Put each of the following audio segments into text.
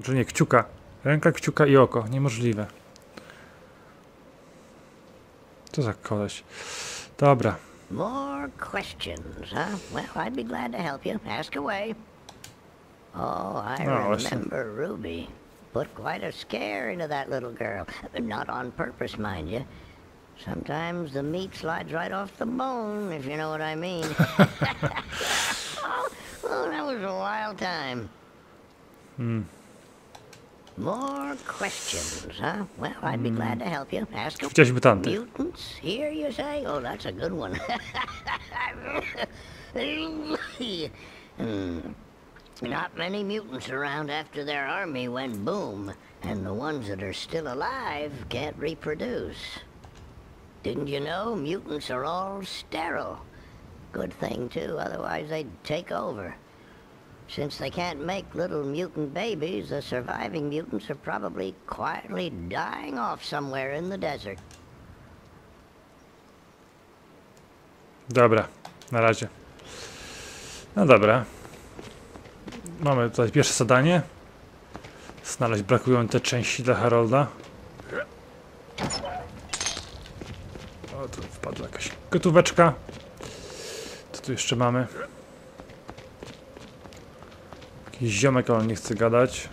Znaczy nie, kciuka. Ręka, kciuka i oko. Niemożliwe. Co za koleś. Dobra. More questions, huh? Well, I'd be glad to help you. Ask away. Oh, I listen. remember Ruby. Put quite a scare into that little girl. Not on purpose, mind you. Sometimes the meat slides right off the bone, if you know what I mean. oh, oh, that was a wild time. Hmm. More questions, huh? Well, I'd be glad to help you. Ask. Widziałeś. Mutants here, you say? Oh, that's a good one. Hmm. Not many mutants around after their army went boom, and the ones that are still alive can't reproduce. Didn't you know mutants are all sterile? Good thing, too, otherwise they'd take over. Since they can't make little mutant babies, the surviving mutants are probably quietly dying off somewhere in the desert. Dobra, na razie. No dobra. Mamy tutaj pierwsze zadanie. Znaleźć brakujące części dla Harolda. O, tu wpadła jakaś gotóweczka. Co tu jeszcze mamy? Jakiś ziomek, ale nie chce gadać.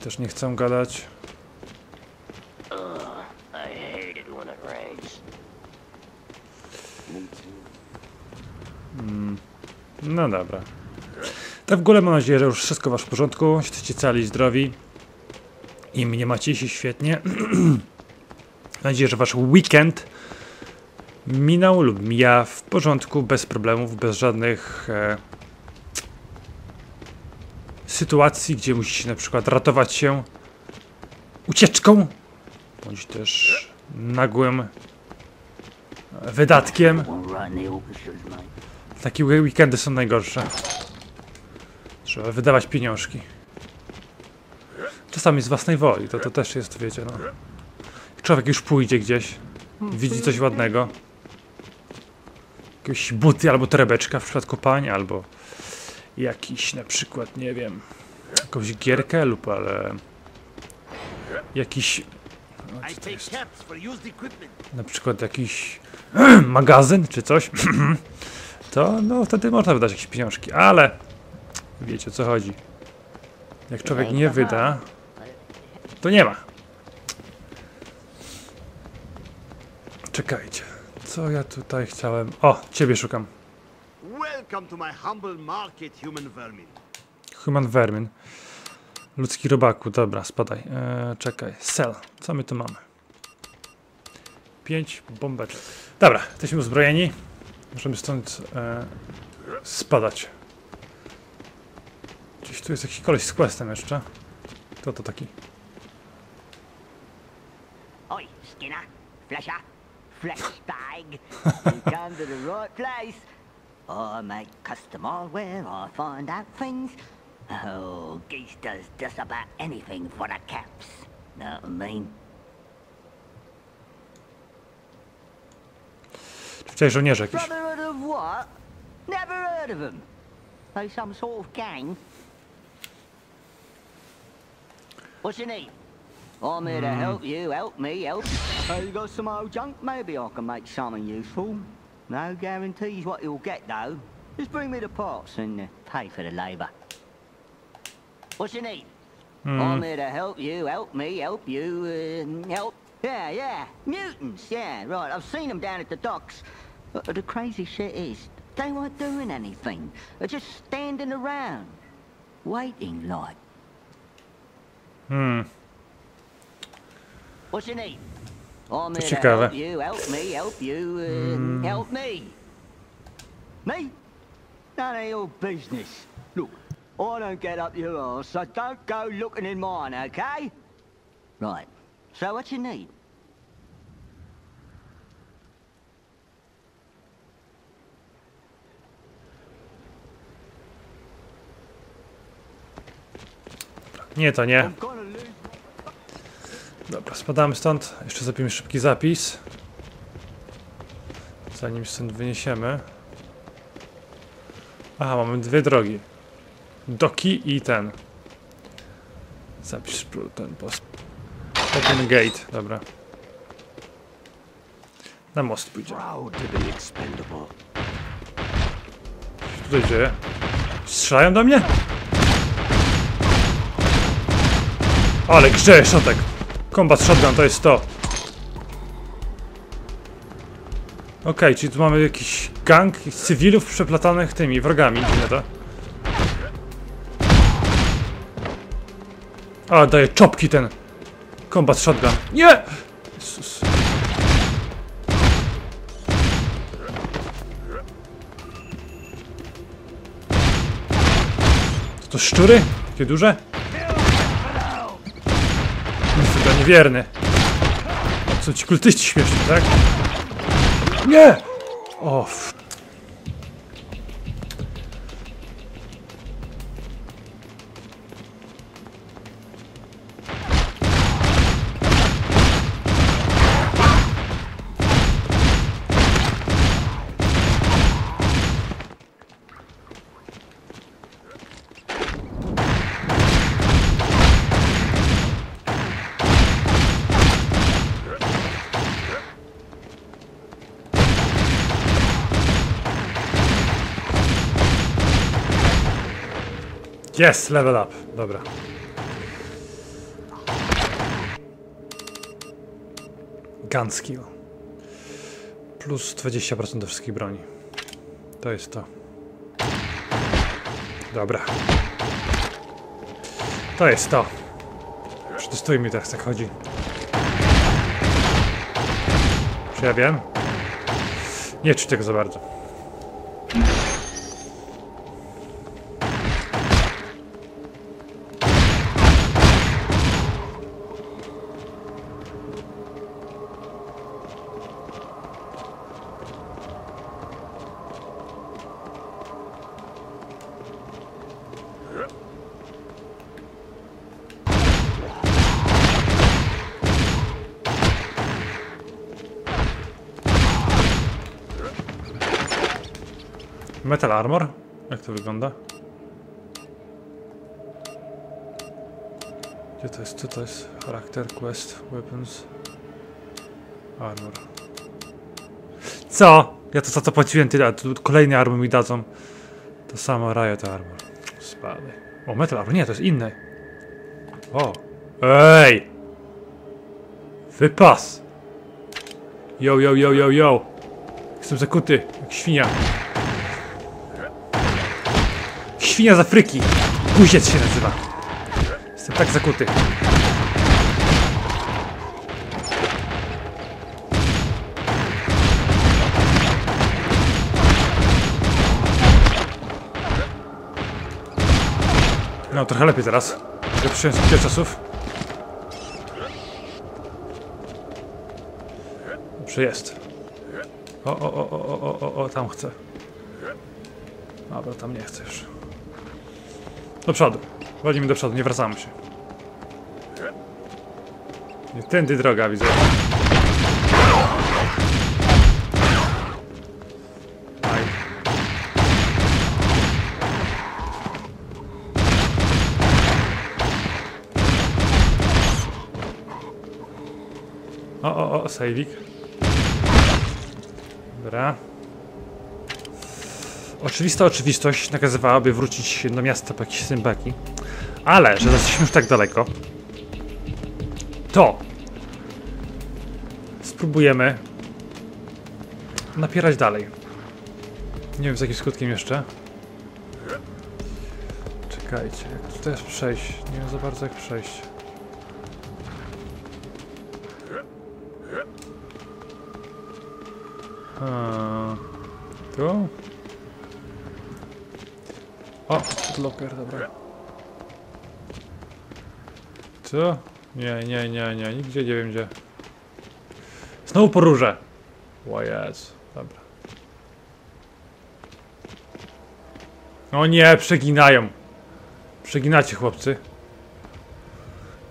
Też nie chcę gadać. Rains. No dobra. Tak w ogóle mam nadzieję, że już wszystko wasz w porządku. Jesteście cali zdrowi. I mnie macie się świetnie. mam nadzieję, że wasz weekend minął lub mija w porządku, bez problemów, bez żadnych e, sytuacji, gdzie musicie na przykład ratować się ucieczką, bądź też nagłym wydatkiem. Takie we- weekendy są najgorsze. Trzeba wydawać pieniążki. Czasami z własnej woli, to, to też jest, wiecie, no. Człowiek już pójdzie gdzieś, widzi coś ładnego. Jakieś buty albo torebeczka w przypadku pań, albo jakiś na przykład, nie wiem, jakąś gierkę lub ale jakiś no, na przykład jakiś magazyn czy coś, to no wtedy można wydać jakieś pieniążki, ale wiecie o co chodzi. Jak człowiek nie wyda, to nie ma. Czekajcie, co ja tutaj chciałem? O, ciebie szukam. Welcome to my humble market, human vermin. Human vermin. Ludzki robaku, dobra, spadaj. Eee, czekaj, sell. Co my tu mamy? Pięć bombeczek. Dobra, jesteśmy uzbrojeni. Możemy stąd e, spadać. Gdzieś tu jest jakiś koleś z questem jeszcze. Kto to taki? Oi, Skinner, Fletcher, Fleshbag. you come to the right place. I make custom hardware, or find out things. Oh, Geese does just about anything for the caps. Know what I mean? Widziałeś żołnierze jakieś? Brotherhood of what? Never heard of them. They some sort of gang? What's your name? I'm here to hmm. help you, help me, help. Oh, you got some old junk? Maybe I can make something useful. No guarantees what you'll get, though. Just bring me the parts and uh, pay for the labour. What's your name? I'm here to help you, help me, help you, uh, help. Yeah, yeah, mutants, yeah, right. I've seen them down at the docks. But the crazy shit is, they weren't doing anything. They're just standing around, waiting like. Hmm, What's your name? I'm To ciekawe. help you, help me, help you, uh, help me. Me? None of your business. Look, I don't get up your arse, so don't go looking in mine, okay? Right. So what you need? nie to nie. Dobra, spadamy stąd. Jeszcze zrobimy szybki zapis. Zanim stąd wyniesiemy. Aha, mamy dwie drogi. Doki i ten. Zapisz ten post. Open gate, dobra. Na most expendable. Co tutaj dzieje? Strzelają do mnie? Ale grzeje szotek. Combat shotgun to jest to. Okej, czyli tu mamy jakiś gang cywilów przeplatanych tymi wrogami, nie to? A, daje czopki ten combat shotgun. Nie! Jezus. To szczury? Takie duże? Niewierny. Są ci kultyści śmieszni, tak? Nie! O, f- Yes, level up. Dobra. Gun skill. Plus 20% do wszystkich broni. To jest to. Dobra. To jest to. Przetestujmy teraz jak chodzi. Czy ja wiem? Nie czuć tego za bardzo. Metal armor? Jak to wygląda? Gdzie to jest? Co to jest? Charakter, quest, weapons, armor. Co? Ja to za to płaciłem tyle, a tu kolejny armor mi dadzą. To samo Riot armor. Spadaj. O, metal armor. Nie, to jest inne. O. Ej! Wypas! Yo, yo, yo, yo, yo! Jestem zakuty, jak świnia. Świnia z Afryki. Guziec się nazywa. Jestem tak zakuty. No, trochę lepiej teraz. Jak przyjąłem z kilka czasów. Dobrze jest. O, o, o, o, o, o, o, tam chcę. Dobra, tam nie chcę już. Do przodu. Walimy do przodu, nie wracamy się. Nie tędy droga, widzę. O, o, o, sejwik. Dobra. Oczywista oczywistość nakazywałaby wrócić do miasta po jakieś symbaki. Ale, że jesteśmy już tak daleko, to spróbujemy napierać dalej. Nie wiem z jakim skutkiem jeszcze. Czekajcie, jak tutaj jest przejść? Nie wiem za bardzo jak przejść. Hmm. Tu? O, locker, dobra. Co? Nie, nie, nie, nie, nigdzie nie wiem gdzie. Znowu po róże. O dobra. O nie, przeginają. Przeginacie, chłopcy.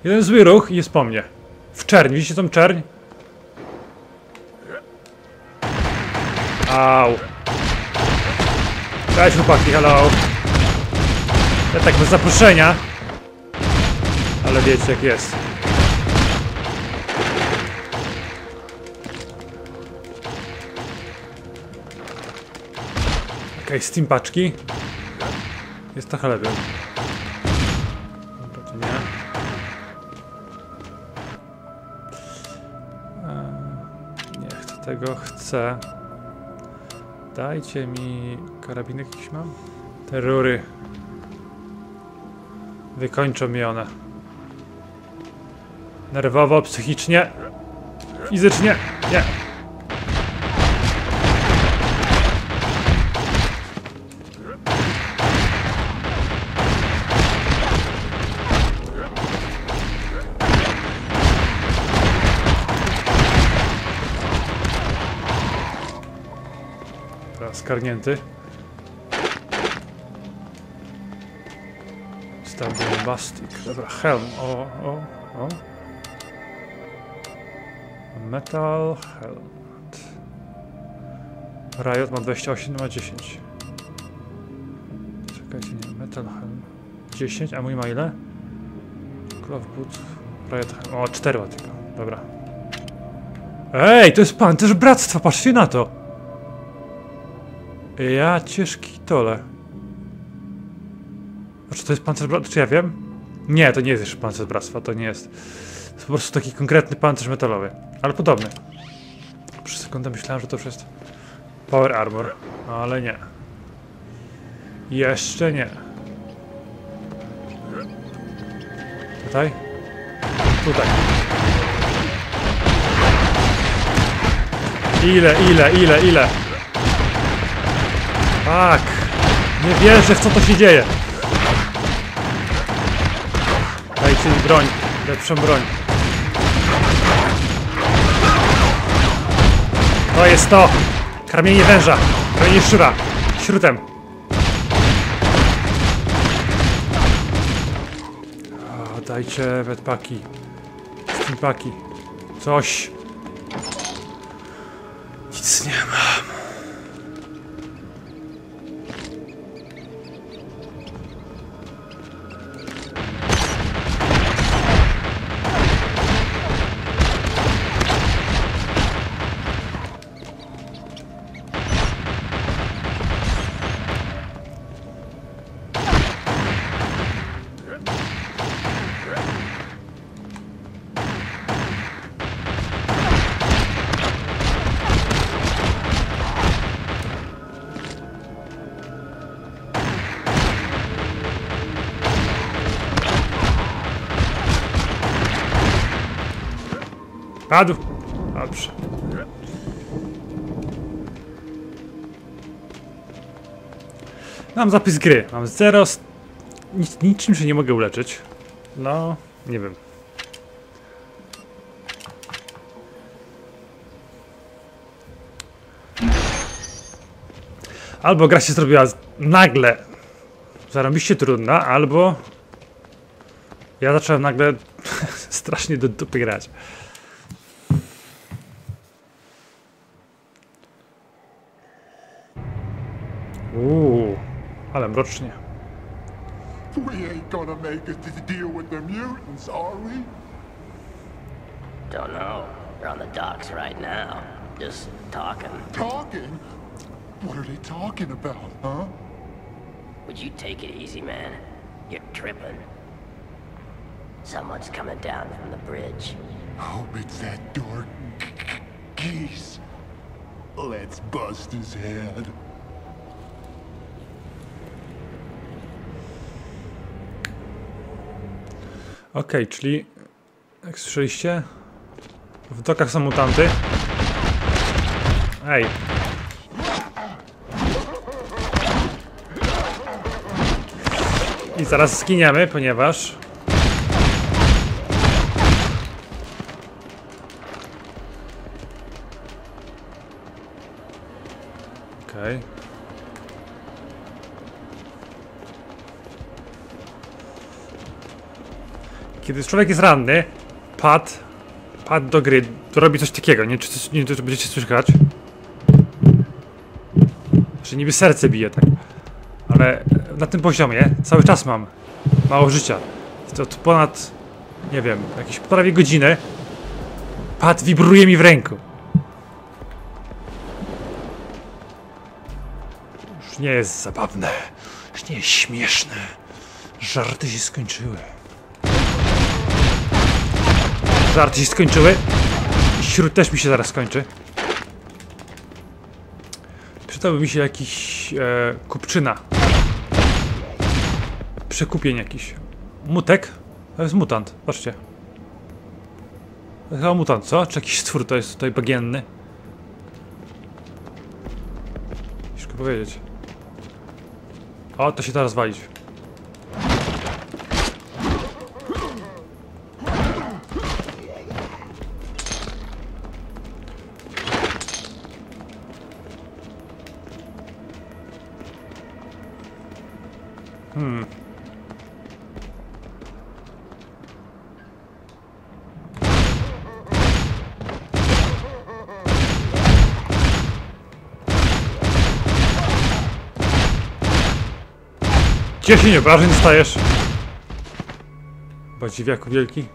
Jeden zły ruch i jest po mnie. W czerń, widzicie tą czerń? Au. Cześć chłopaki, hello. Ja tak bez zaproszenia. Ale wiecie jak jest. Okej, Steam paczki. Jest trochę lepiej. To nie. Eee, tego, chcę. Dajcie mi karabinek jakiś mam? Te rury. Wykończą mi one. Nerwowo, psychicznie, fizycznie. Nie. Teraz skarnięty. Stał bombastic. Dobra, helm. O, o, o. Metal helmet. Riot ma 28, ma 10. Czekajcie, nie. Metal helm. 10, a mój ma ile? Glove boot. Riot helm. O, 4 ma tylko. Dobra. Ej, to jest pancerz bractwa, patrzcie na to! Ja ciężki tole. Czy to jest pancerz bractwa? Czy ja wiem? Nie, to nie jest jeszcze pancerz bractwa, to nie jest. To jest po prostu taki konkretny pancerz metalowy. Ale podobny. Przez sekundę myślałem, że to jest Power Armor, ale nie. Jeszcze nie. Tutaj? Tutaj. Ile, ile, ile, ile? Tak. Nie wierzę w co to się dzieje. Dajcie mi broń. Lepszą broń. To jest to! Karmienie węża! Karmienie szczura! Śrutem! O, dajcie wetpaki. Steampaki. Coś. Padł. Dobrze. Mam zapis gry. Mam zero. Nic, niczym się nie mogę uleczyć. No, nie wiem. Albo gra się zrobiła nagle zarobiście trudna, albo ja zacząłem nagle strasznie do dupy grać. Ale mrocznie. We ain't gonna make it to deal with the mutants, are we? Don't know. They're on the docks right now. Just talking. Talking? What are they talking about, huh? Would you take it easy, man? You're tripping. Someone's coming down from the bridge. Hope it's that dork geese. Let's bust his head. Okej, czyli jak słyszeliście, w dokach są mutanty. Ej. I zaraz zginiemy, ponieważ... Okej. Kiedy człowiek jest ranny, pad, pad do gry, to robi coś takiego, nie czy, nie czy będziecie słyszeć. Że niby serce bije, tak. Ale na tym poziomie cały czas mam mało życia. To ponad nie wiem, jakieś prawie godzinę. Pad wibruje mi w ręku. Już nie jest zabawne. Już nie jest śmieszne. Żarty się skończyły. Żarty się skończyły. Śród też mi się zaraz skończy. Przydałby mi się jakiś e, kupczyna. Przekupień jakiś. Mutek? To jest mutant, patrzcie. To jest chyba mutant, co? Czy jakiś stwór to jest tutaj bagienny? Ciężko powiedzieć. O, to się teraz walić. Dziesięć obrażeń dostajesz. Badziwiaku wielki.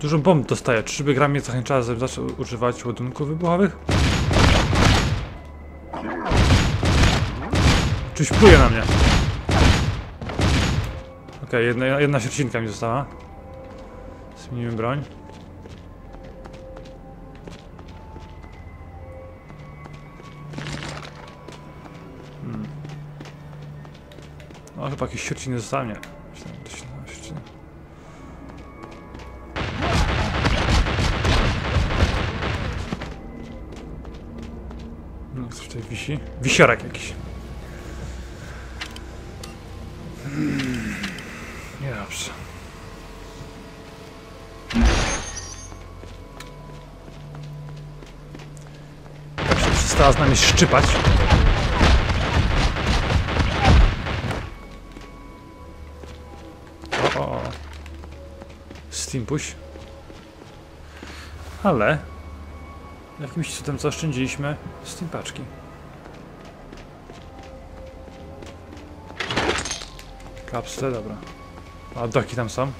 Dużo bomb dostaję. Czyżby gra mnie zachęcała, żebym zaczął używać ładunków wybuchowych? Czyś pluje na mnie. Okej, jedna, jedna siercinka mi została. Zmienimy broń. No chyba jakieś sierciny na sierciny. No, coś tutaj wisi. Wisiorek jakiś. Z nami szczypać. O, o. Steampuś. Ale jakimś cudem zaoszczędziliśmy Steampaczki. Kapsle, dobra. A doki tam są.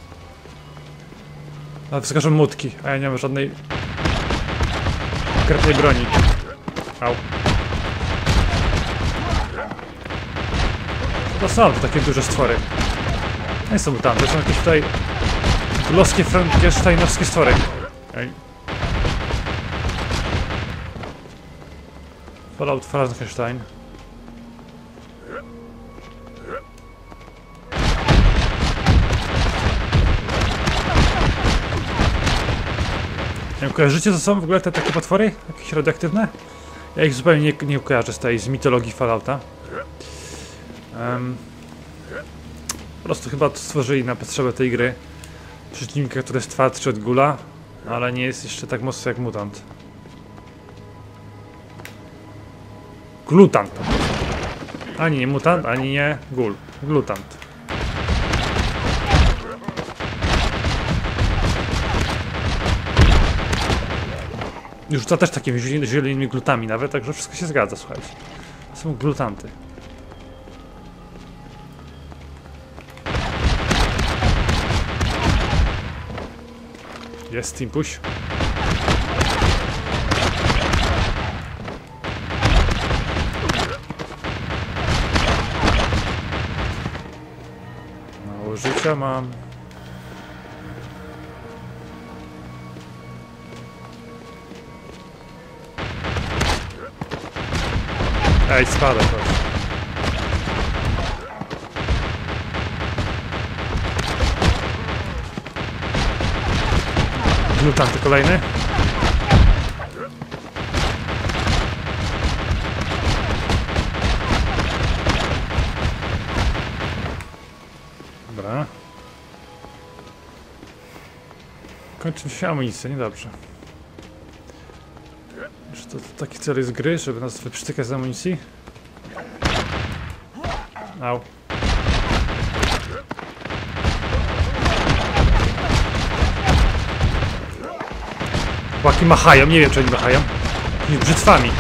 Ale wskażą mutki, a ja nie mam żadnej konkretnej broni. Au. To są to takie duże stwory. Nie są mutanty, są jakieś tutaj gloskie, frankensteinowskie stwory. Ej. Fallout Frankenstein. Nie wiem, kojarzycie co są w ogóle te takie potwory? Jakieś radioaktywne? Ja ich zupełnie nie, nie kojarzę z tej, z mitologii Fallouta. Em, po prostu chyba stworzyli na potrzebę tej gry przeciwnika, który jest twardszy od gula, ale nie jest jeszcze tak mocno jak mutant. Glutant. Ani nie mutant, ani nie gul. Glutant. Rzuca też takimi zielonymi- glutami nawet, także wszystko się zgadza, słuchajcie. Są glutanty. Jest Timpuś. Mało życia mam. Ej, spada proszę. Glutanty kolejny. Dobra. Kończy się amunicja, niedobrze. To, to taki cel jest gry, żeby nas wyprztykać z amunicji? Au. Chłopaki machają, nie wiem czy oni machają. Jakimiś brzytwami.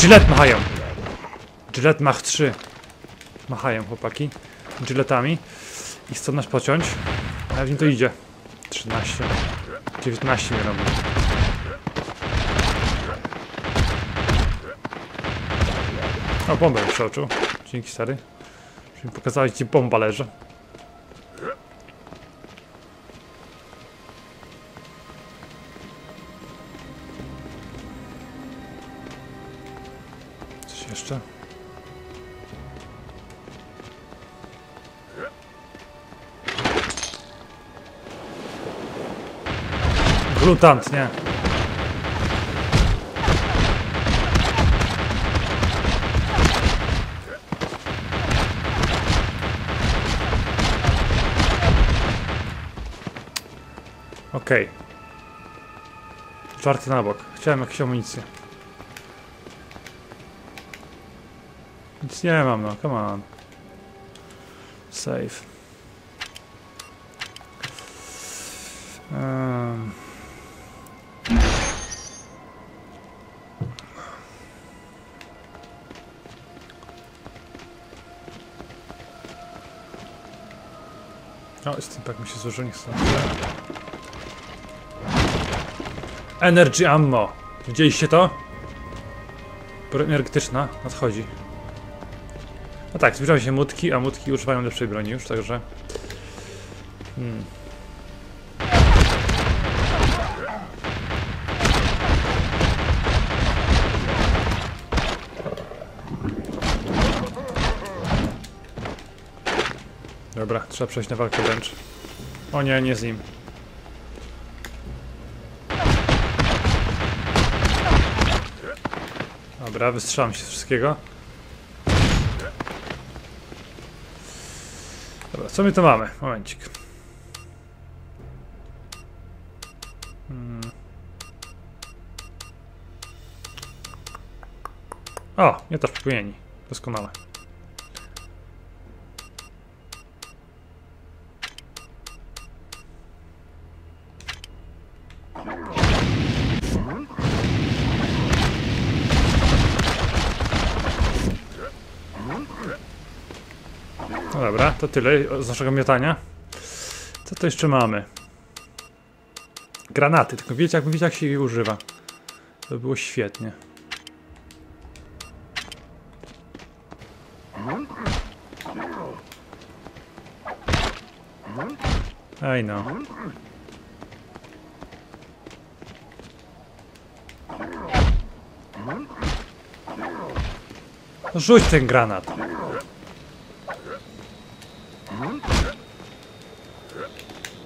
Gillette machają. Gillette Mach 3. Machają chłopaki. giletami i chcą nas pociąć. Ale w nim to idzie. 13. 19 mi robi. O, bombę przeoczył. Dzięki stary. Że pokazałeś, gdzie bomba leży. Coś jeszcze? Glutant, nie. Okej. Czwarty na bok. Chciałem jakieś amunicję. Nic nie mam, no, come on. Save. Um. O, tym tak mi się złożyło, nie chcę. Energy ammo. Widzieliście to? Broń energetyczna nadchodzi. No tak, zbliżają się mutki, a mutki używają lepszej broni już, także... Hmm. Dobra, trzeba przejść na walkę wręcz. O nie, nie z nim. Dobra, wystrzelam się z wszystkiego. Dobra, co my tu mamy? Momencik. Hmm. O, nie też popłynieni. Doskonale. To tyle z naszego miotania. Co to jeszcze mamy? Granaty, tylko wiecie, jak wiecie jak się je używa. To by było świetnie. Ej no. Rzuć ten granat.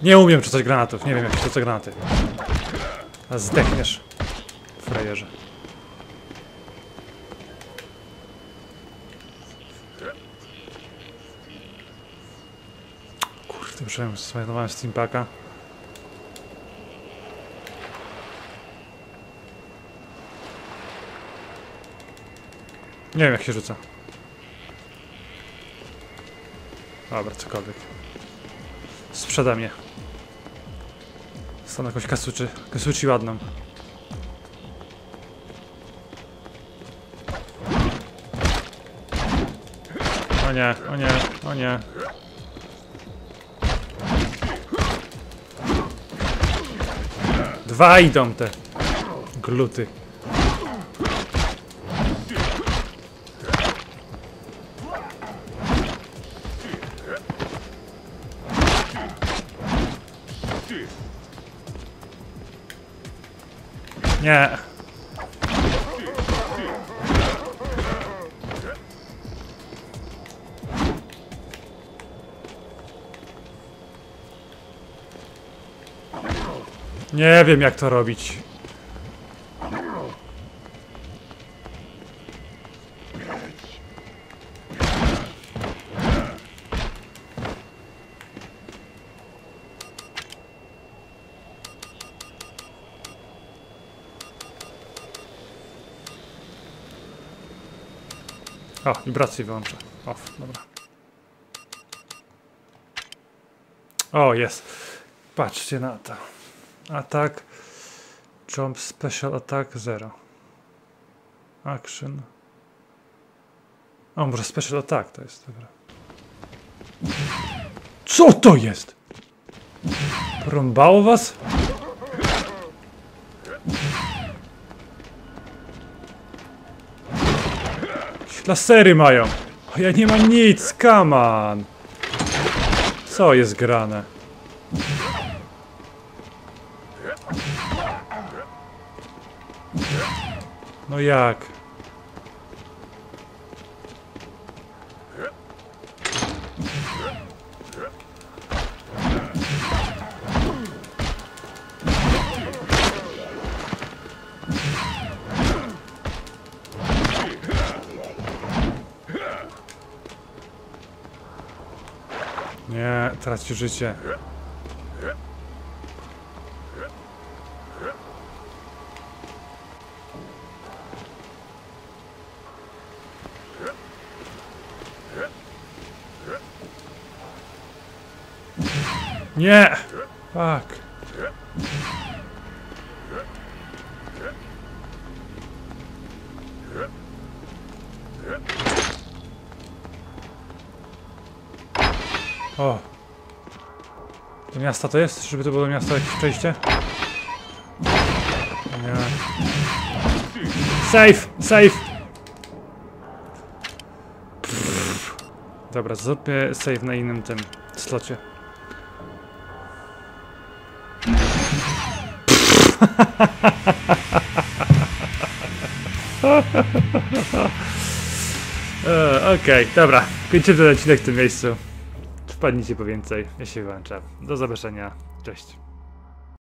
Nie umiem rzucać granatów, nie wiem jak się rzuca granaty. A zdechniesz, frajerze. Kurde, przejmowałem Steampaka. Nie wiem jak się rzuca. Dobra, cokolwiek. Sprzeda mnie. Stanę jakąś kasuczy. Kasuci ładną. O nie, o nie, o nie. Dwa idą te gluty. Nie. Nie wiem jak to robić. O, wibrację wyłączę. Off, dobra. O, jest. Patrzcie na to. Atak. Jump Special Attack 0. Action. O, może Special Attack to jest, dobra. Co to jest? Porąbało was? Lasery mają. A ja nie mam nic, come on. Co jest grane? No jak? Nie, traci życie. Nie! Fuck. Do miasta to jest? Żeby to było do miasta jakieś przejście? Nie. Safe! Safe! Pff. Dobra, zróbmy save na innym tym slocie. E, Okej, dobra. Kończymy ten odcinek w tym miejscu. Wpadnijcie po więcej. Ja się wyłączam. Do zobaczenia. Cześć.